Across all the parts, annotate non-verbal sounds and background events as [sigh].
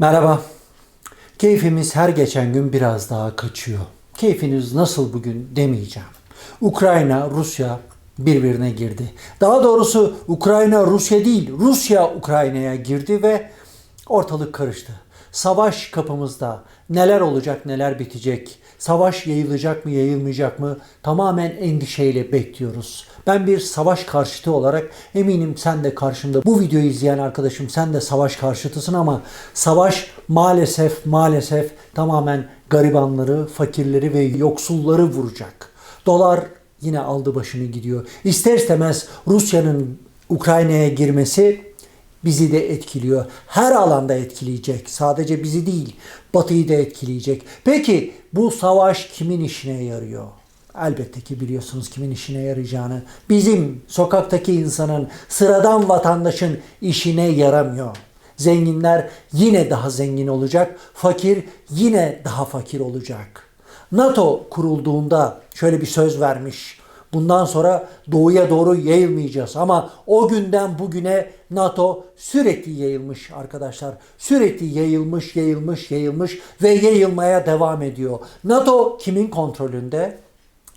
Merhaba. Keyfimiz her geçen gün biraz daha kaçıyor. Keyfiniz nasıl bugün demeyeceğim. Ukrayna, Rusya birbirine girdi. Daha doğrusu Ukrayna Rusya değil, Rusya Ukrayna'ya girdi ve ortalık karıştı. Savaş kapımızda. Neler olacak, neler bitecek? Savaş yayılacak mı, yayılmayacak mı? Tamamen endişeyle bekliyoruz. Ben bir savaş karşıtı olarak eminim sen de karşımda. Bu videoyu izleyen arkadaşım sen de savaş karşıtısın ama savaş maalesef maalesef tamamen garibanları, fakirleri ve yoksulları vuracak. Dolar yine aldı başını gidiyor. İster istemez Rusya'nın Ukrayna'ya girmesi bizi de etkiliyor. Her alanda etkileyecek. Sadece bizi değil, Batı'yı da etkileyecek. Peki bu savaş kimin işine yarıyor? Elbette ki biliyorsunuz kimin işine yarayacağını. Bizim sokaktaki insanın, sıradan vatandaşın işine yaramıyor. Zenginler yine daha zengin olacak, fakir yine daha fakir olacak. NATO kurulduğunda şöyle bir söz vermiş. Bundan sonra doğuya doğru yayılmayacağız ama o günden bugüne NATO sürekli yayılmış arkadaşlar. Sürekli yayılmış, yayılmış, yayılmış ve yayılmaya devam ediyor. NATO kimin kontrolünde?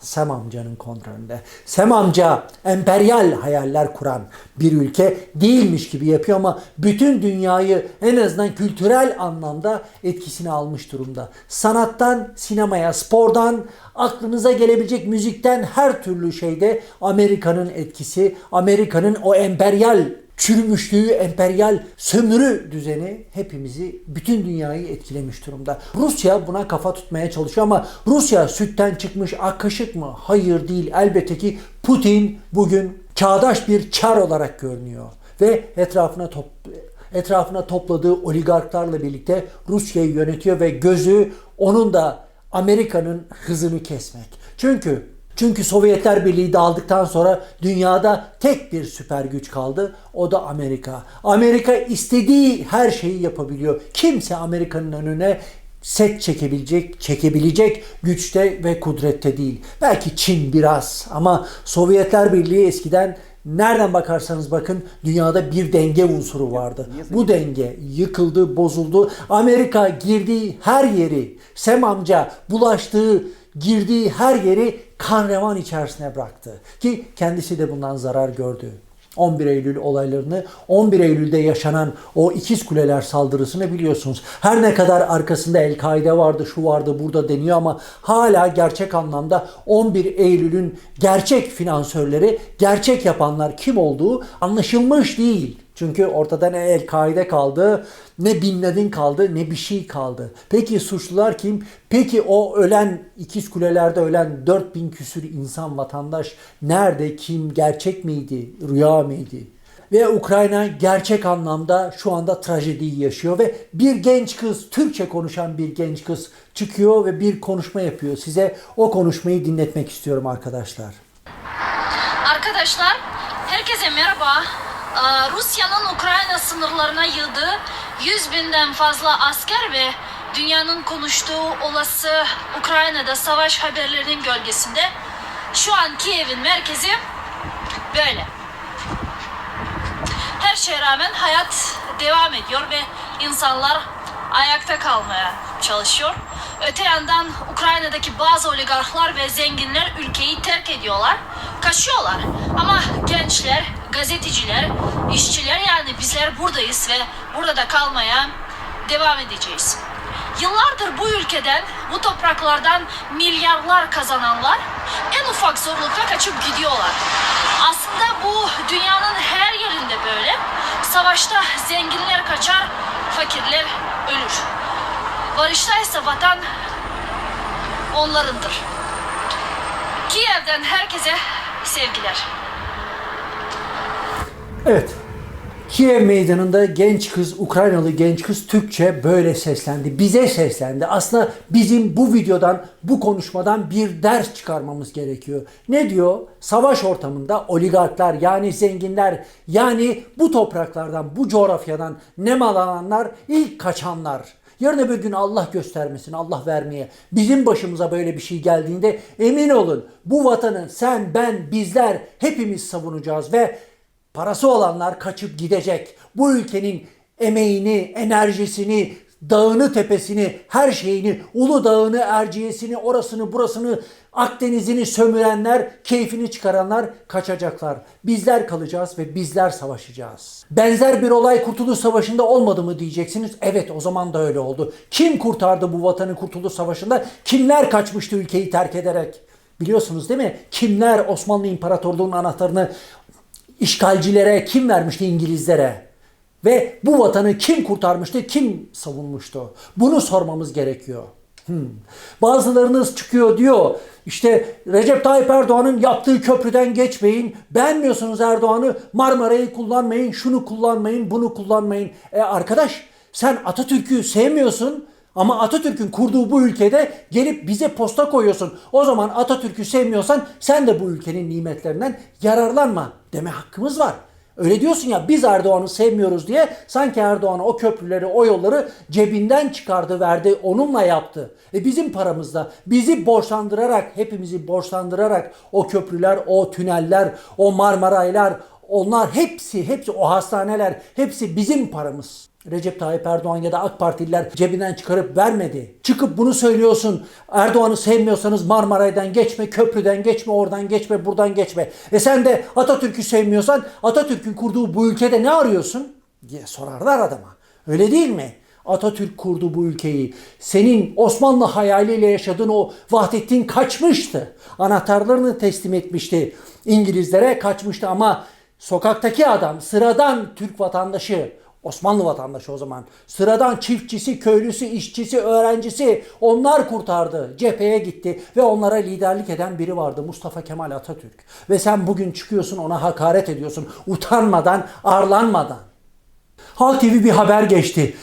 Sem amcanın kontrolünde. Sem amca emperyal hayaller kuran bir ülke değilmiş gibi yapıyor ama bütün dünyayı en azından kültürel anlamda etkisine almış durumda. Sanattan sinemaya, spordan aklınıza gelebilecek müzikten her türlü şeyde Amerika'nın etkisi, Amerika'nın o emperyal çürümüşlüğü, emperyal sömürü düzeni hepimizi, bütün dünyayı etkilemiş durumda. Rusya buna kafa tutmaya çalışıyor ama Rusya sütten çıkmış ak kaşık mı? Hayır değil. Elbette ki Putin bugün çağdaş bir çar olarak görünüyor ve etrafına top etrafına topladığı oligarklarla birlikte Rusya'yı yönetiyor ve gözü onun da Amerika'nın hızını kesmek. Çünkü çünkü Sovyetler Birliği dağıldıktan sonra dünyada tek bir süper güç kaldı. O da Amerika. Amerika istediği her şeyi yapabiliyor. Kimse Amerika'nın önüne set çekebilecek, çekebilecek güçte ve kudrette değil. Belki Çin biraz ama Sovyetler Birliği eskiden nereden bakarsanız bakın dünyada bir denge unsuru vardı. Bu denge yıkıldı, bozuldu. Amerika girdiği her yeri, Sem amca bulaştığı girdiği her yeri kan revan içerisine bıraktı. Ki kendisi de bundan zarar gördü. 11 Eylül olaylarını, 11 Eylül'de yaşanan o ikiz kuleler saldırısını biliyorsunuz. Her ne kadar arkasında El-Kaide vardı, şu vardı, burada deniyor ama hala gerçek anlamda 11 Eylül'ün gerçek finansörleri, gerçek yapanlar kim olduğu anlaşılmış değil. Çünkü ortada ne El-Kaide kaldı, ne Bin Laden kaldı, ne bir şey kaldı. Peki suçlular kim? Peki o ölen, ikiz kulelerde ölen 4000 küsür insan, vatandaş nerede, kim, gerçek miydi, rüya mıydı? Ve Ukrayna gerçek anlamda şu anda trajediyi yaşıyor ve bir genç kız, Türkçe konuşan bir genç kız çıkıyor ve bir konuşma yapıyor. Size o konuşmayı dinletmek istiyorum arkadaşlar. Arkadaşlar, herkese merhaba. Ee, Rusya'nın Ukrayna sınırlarına yığdığı 100 binden fazla asker ve dünyanın konuştuğu olası Ukrayna'da savaş haberlerinin gölgesinde şu an Kiev'in merkezi böyle. Her şeye rağmen hayat devam ediyor ve insanlar ayakta kalmaya çalışıyor. Öte yandan Ukrayna'daki bazı oligarklar ve zenginler ülkeyi terk ediyorlar, kaçıyorlar. Ama gençler, gazeteciler, işçiler yani bizler buradayız ve burada da kalmaya devam edeceğiz. Yıllardır bu ülkeden, bu topraklardan milyarlar kazananlar en ufak zorlukta kaçıp gidiyorlar. Aslında bu dünyanın her yerinde böyle. Savaşta zenginler kaçar, fakirler ölür. Barışta ise vatan onlarındır. Kiev'den herkese sevgiler. Evet. Kiev meydanında genç kız, Ukraynalı genç kız Türkçe böyle seslendi. Bize seslendi. Aslında bizim bu videodan, bu konuşmadan bir ders çıkarmamız gerekiyor. Ne diyor? Savaş ortamında oligarklar yani zenginler yani bu topraklardan, bu coğrafyadan nemalananlar ilk kaçanlar. Yarın öbür gün Allah göstermesin, Allah vermeye. Bizim başımıza böyle bir şey geldiğinde emin olun bu vatanı sen, ben, bizler hepimiz savunacağız ve parası olanlar kaçıp gidecek. Bu ülkenin emeğini, enerjisini, dağını tepesini, her şeyini, Ulu Dağını, Erciyes'ini, orasını, burasını, Akdeniz'ini sömürenler, keyfini çıkaranlar kaçacaklar. Bizler kalacağız ve bizler savaşacağız. Benzer bir olay Kurtuluş Savaşı'nda olmadı mı diyeceksiniz. Evet o zaman da öyle oldu. Kim kurtardı bu vatanı Kurtuluş Savaşı'nda? Kimler kaçmıştı ülkeyi terk ederek? Biliyorsunuz değil mi? Kimler Osmanlı İmparatorluğu'nun anahtarını işgalcilere kim vermişti İngilizlere? Ve bu vatanı kim kurtarmıştı, kim savunmuştu? Bunu sormamız gerekiyor. Hmm. Bazılarınız çıkıyor diyor işte Recep Tayyip Erdoğan'ın yaptığı köprüden geçmeyin. Beğenmiyorsunuz Erdoğan'ı Marmara'yı kullanmayın, şunu kullanmayın, bunu kullanmayın. E arkadaş sen Atatürk'ü sevmiyorsun. Ama Atatürk'ün kurduğu bu ülkede gelip bize posta koyuyorsun. O zaman Atatürk'ü sevmiyorsan sen de bu ülkenin nimetlerinden yararlanma deme hakkımız var. Öyle diyorsun ya biz Erdoğan'ı sevmiyoruz diye sanki Erdoğan o köprüleri, o yolları cebinden çıkardı, verdi, onunla yaptı. E bizim paramızla bizi borçlandırarak, hepimizi borçlandırarak o köprüler, o tüneller, o Marmaraylar, onlar hepsi, hepsi o hastaneler, hepsi bizim paramız. Recep Tayyip Erdoğan ya da AK Partililer cebinden çıkarıp vermedi. Çıkıp bunu söylüyorsun. Erdoğan'ı sevmiyorsanız Marmaray'dan geçme, köprüden geçme, oradan geçme, buradan geçme. E sen de Atatürk'ü sevmiyorsan Atatürk'ün kurduğu bu ülkede ne arıyorsun? diye sorarlar adama. Öyle değil mi? Atatürk kurdu bu ülkeyi. Senin Osmanlı hayaliyle yaşadığın o Vahdettin kaçmıştı. Anahtarlarını teslim etmişti. İngilizlere kaçmıştı ama sokaktaki adam, sıradan Türk vatandaşı, Osmanlı vatandaşı o zaman. Sıradan çiftçisi, köylüsü, işçisi, öğrencisi onlar kurtardı. Cepheye gitti ve onlara liderlik eden biri vardı Mustafa Kemal Atatürk. Ve sen bugün çıkıyorsun ona hakaret ediyorsun utanmadan, arlanmadan. Halk TV bir haber geçti.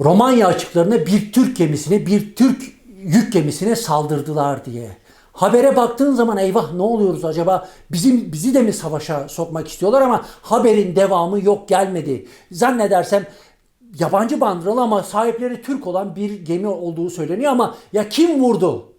Romanya açıklarına bir Türk gemisine, bir Türk yük gemisine saldırdılar diye. Habere baktığın zaman eyvah ne oluyoruz acaba? Bizim bizi de mi savaşa sokmak istiyorlar ama haberin devamı yok gelmedi. Zannedersem yabancı bandıralı ama sahipleri Türk olan bir gemi olduğu söyleniyor ama ya kim vurdu?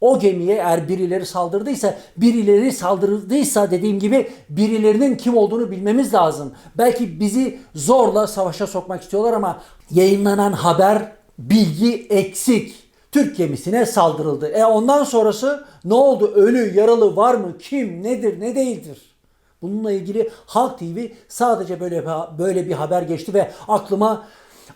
O gemiye eğer birileri saldırdıysa, birileri saldırdıysa dediğim gibi birilerinin kim olduğunu bilmemiz lazım. Belki bizi zorla savaşa sokmak istiyorlar ama yayınlanan haber bilgi eksik. Türk gemisine saldırıldı. E ondan sonrası ne oldu? Ölü, yaralı var mı? Kim, nedir, ne değildir? Bununla ilgili Halk TV sadece böyle böyle bir haber geçti ve aklıma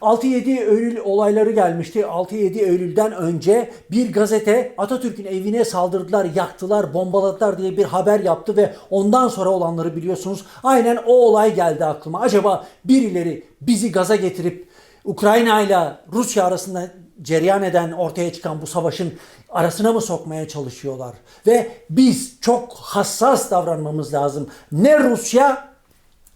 6-7 Eylül olayları gelmişti. 6-7 Eylül'den önce bir gazete Atatürk'ün evine saldırdılar, yaktılar, bombaladılar diye bir haber yaptı ve ondan sonra olanları biliyorsunuz. Aynen o olay geldi aklıma. Acaba birileri bizi gaza getirip Ukrayna ile Rusya arasında cereyan eden ortaya çıkan bu savaşın arasına mı sokmaya çalışıyorlar? Ve biz çok hassas davranmamız lazım. Ne Rusya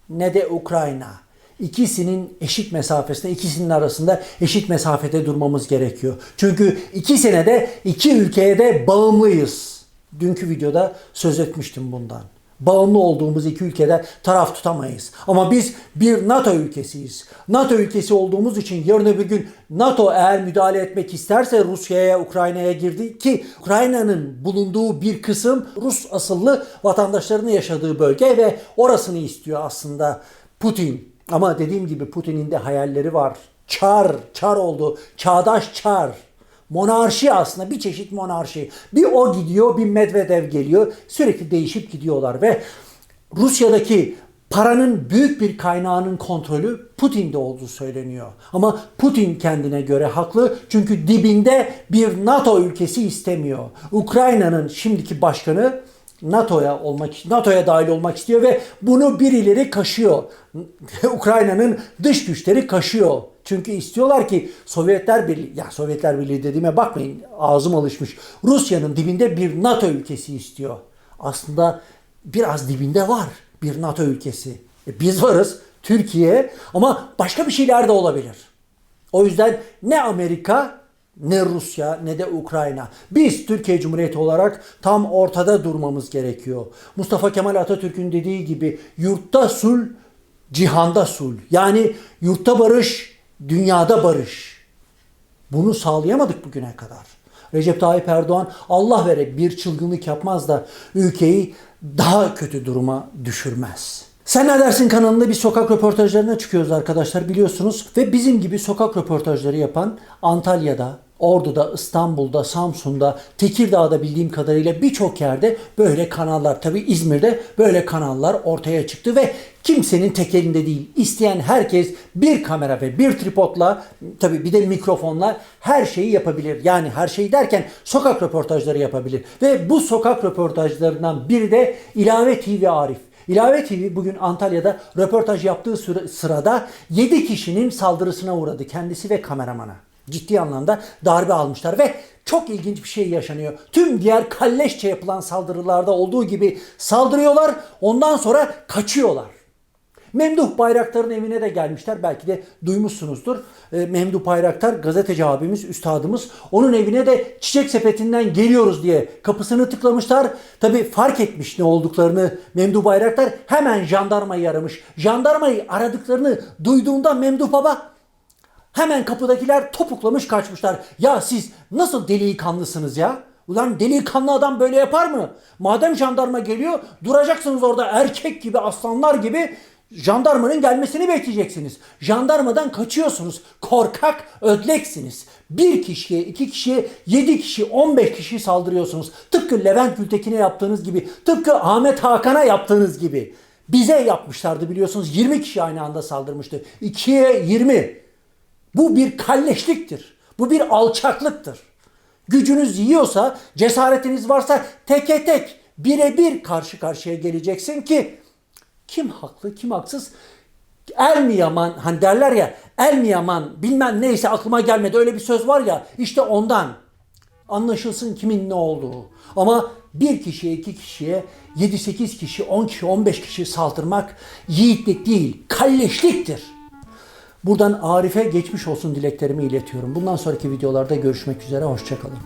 ne de Ukrayna. İkisinin eşit mesafesinde, ikisinin arasında eşit mesafede durmamız gerekiyor. Çünkü ikisine de iki ülkeye de bağımlıyız. Dünkü videoda söz etmiştim bundan. Bağımlı olduğumuz iki ülkede taraf tutamayız. Ama biz bir NATO ülkesiyiz. NATO ülkesi olduğumuz için yarın öbür gün NATO eğer müdahale etmek isterse Rusya'ya, Ukrayna'ya girdi ki Ukrayna'nın bulunduğu bir kısım Rus asıllı vatandaşlarının yaşadığı bölge ve orasını istiyor aslında Putin. Ama dediğim gibi Putin'in de hayalleri var. Çar, çar oldu. Çağdaş çar. Monarşi aslında bir çeşit monarşi. Bir o gidiyor, bir Medvedev geliyor. Sürekli değişip gidiyorlar ve Rusya'daki paranın büyük bir kaynağının kontrolü Putin'de olduğu söyleniyor. Ama Putin kendine göre haklı çünkü dibinde bir NATO ülkesi istemiyor. Ukrayna'nın şimdiki başkanı NATO'ya olmak NATO'ya dahil olmak istiyor ve bunu birileri kaşıyor. [laughs] Ukrayna'nın dış güçleri kaşıyor. Çünkü istiyorlar ki Sovyetler Birliği, ya Sovyetler Birliği dediğime bakmayın ağzım alışmış. Rusya'nın dibinde bir NATO ülkesi istiyor. Aslında biraz dibinde var bir NATO ülkesi. E biz varız Türkiye ama başka bir şeyler de olabilir. O yüzden ne Amerika ne Rusya ne de Ukrayna. Biz Türkiye Cumhuriyeti olarak tam ortada durmamız gerekiyor. Mustafa Kemal Atatürk'ün dediği gibi yurtta sul, cihanda sul. Yani yurtta barış, dünyada barış. Bunu sağlayamadık bugüne kadar. Recep Tayyip Erdoğan Allah vere bir çılgınlık yapmaz da ülkeyi daha kötü duruma düşürmez. Sen ne dersin kanalında bir sokak röportajlarına çıkıyoruz arkadaşlar biliyorsunuz. Ve bizim gibi sokak röportajları yapan Antalya'da, Ordu'da, İstanbul'da, Samsun'da, Tekirdağ'da bildiğim kadarıyla birçok yerde böyle kanallar, tabi İzmir'de böyle kanallar ortaya çıktı ve kimsenin tek elinde değil. İsteyen herkes bir kamera ve bir tripodla, tabi bir de mikrofonla her şeyi yapabilir. Yani her şeyi derken sokak röportajları yapabilir. Ve bu sokak röportajlarından biri de İlave TV Arif. İlave TV bugün Antalya'da röportaj yaptığı sırada 7 kişinin saldırısına uğradı kendisi ve kameramana. Ciddi anlamda darbe almışlar ve çok ilginç bir şey yaşanıyor. Tüm diğer kalleşçe yapılan saldırılarda olduğu gibi saldırıyorlar ondan sonra kaçıyorlar. Memduh Bayraktar'ın evine de gelmişler. Belki de duymuşsunuzdur. E, Memduh Bayraktar gazeteci abimiz, üstadımız. Onun evine de çiçek sepetinden geliyoruz diye kapısını tıklamışlar. Tabi fark etmiş ne olduklarını Memduh Bayraktar hemen jandarmayı aramış. Jandarmayı aradıklarını duyduğunda Memduh Baba Hemen kapıdakiler topuklamış kaçmışlar. Ya siz nasıl delikanlısınız ya? Ulan delikanlı adam böyle yapar mı? Madem jandarma geliyor duracaksınız orada erkek gibi aslanlar gibi jandarmanın gelmesini bekleyeceksiniz. Jandarmadan kaçıyorsunuz. Korkak ödleksiniz. Bir kişiye, iki kişiye, yedi kişi, on beş kişi saldırıyorsunuz. Tıpkı Levent Gültekin'e yaptığınız gibi, tıpkı Ahmet Hakan'a yaptığınız gibi. Bize yapmışlardı biliyorsunuz. 20 kişi aynı anda saldırmıştı. 2'ye 20. Bu bir kalleşliktir. Bu bir alçaklıktır. Gücünüz yiyorsa, cesaretiniz varsa teke tek, birebir karşı karşıya geleceksin ki kim haklı, kim haksız? El mi yaman, hani derler ya, el mi yaman, bilmem neyse aklıma gelmedi öyle bir söz var ya, işte ondan anlaşılsın kimin ne olduğu. Ama bir kişiye, iki kişiye, 7-8 kişi, 10 kişi, 15 kişi saldırmak yiğitlik değil, kalleşliktir. Buradan Arif'e geçmiş olsun dileklerimi iletiyorum. Bundan sonraki videolarda görüşmek üzere. Hoşçakalın.